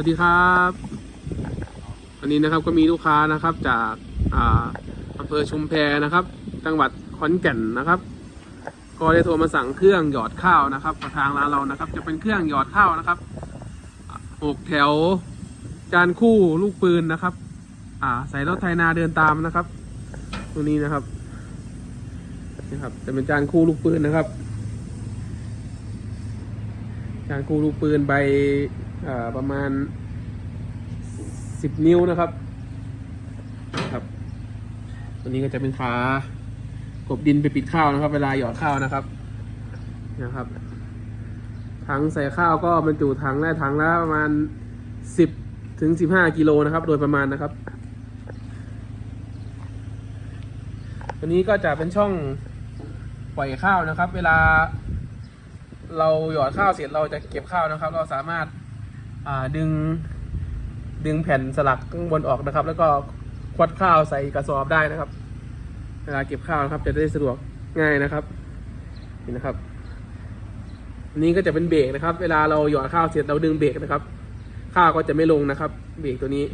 วัสดีครับวันนี้นะครับก็มีลูกค้านะครับจากอาอำเภอชุมแพนะครับ จังหวัดขอนแก่นนะครับ ก็ได้โทรมาสั่งเครื่องหยอดข้าวนะครับกับทางร้านเรานะครับ จะเป็นเครื่องหยอดข้าวนะครับหกแถว จานคู่ลูกปืนนะครับ อ่า ใส่รถไถนาเดินตามนะครับ ตัวนี้นะครับนี่ครับ จะเป็นจานคู่ลูกปืนนะครับ จานคู่ลูกปืนใบ ประมาณสิบนิ้วนะครับ ครับ ตัวนี้ก็จะเป็นฝากบดินไปปิดข้าวนะครับ เวลาหยอดข้าวนะครับ นะครับ ถังใส่ข้าวก็บรรจุถังได้ถังละประมาณสิบถึงสิบห้ากิโลนะครับ โดยประมาณนะครับ ตัวนี้ก็จะเป็นช่องปล่อยข้าวนะครับ เวลาเราหยอดข้าวเสร็จเราจะเก็บข้าวนะครับ เราสามารถ ดึงดึงแผ่นสลักข้างบนออกนะครับ แล้วก็ควัดข้าวใส่กระสอบได้นะครับ เวลาเก็บข้าวนะครับ จะได้สะดวกง่ายนะครับนี่นะครับ นี้ก็จะเป็นเบรกนะครับ เวลาเราหยอดข้าวเสร็จเราดึงเบรกนะครับ ข้าวก็จะไม่ลงนะครับ เบรกตัวนี้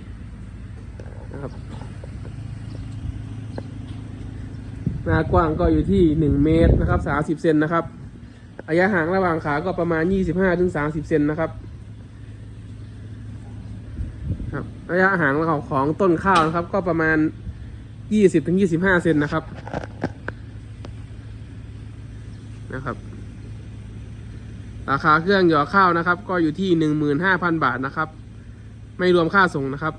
นะครับ หน้ากว้างก็อยู่ที่หนึ่งเมตรนะครับสาสิบเซนนะครับระยะห่างระหว่างขาก็ประมาณยี่สิบห้าถึงสามสิบเซนนะครับ ครับระยะห่างของของต้นข้าวนะครับ ก็ประมาณยี่สิบถึงยี่สิบห้าเซนนะครับ นะครับ ราคาเครื่องหยอข้าวนะครับ ก็อยู่ที่หนึ่งหมื่นห้าพันบาทนะครับ ไม่รวมค่าส่งนะครับ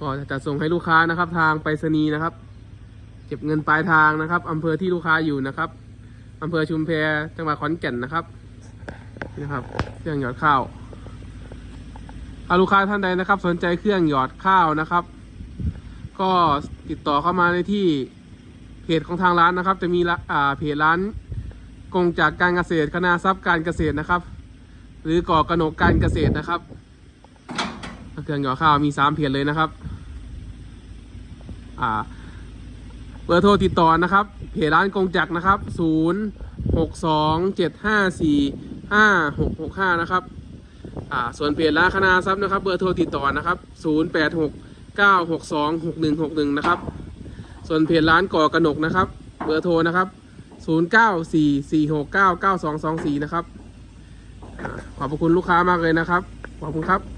ก็จะส่งให้ลูกค้านะครับ ทางไปรษณีย์นะครับ เก็บเงินปลายทางนะครับอำเภอที่ลูกค้าอยู่นะครับอำเภอชุมแพจังหวัดขอนแก่นนะครับนี่นะครับ เครื่องหยอดข้าว ถ้าลูกค้าท่านใดนะครับ สนใจเครื่องหยอดข้าวนะครับ ก็ติดต่อเข้ามาในที่เพจของทางร้านนะครับ จะมีละอ่าเพจร้านกงจากการเกษตรคณะทรัพย์การเกษตรนะครับ หรือก่อกระหนกการเกษตรนะครับ เครื่องหยอดข้าวมีสามเพจเลยนะครับอ่าเบอร์โทรติดต่อนะครับ เพจร้านกงจักรนะครับ 0 6 2 7 5 4 5 6 6 5 นะครับ อ่าส่วนเพจร้านคณาทรัพย์นะครับ เบอร์โทรติดต่อนะครับ 0 8 6 9 6 2 6 1 6 1 นะครับ ส่วนเพจร้านก่อกระหนกนะครับ เบอร์โทรนะครับ 0 9 4 4 6 9 9 2 2 4 นะครับ ขอบพระคุณลูกค้ามากเลยนะครับ ขอบคุณครับ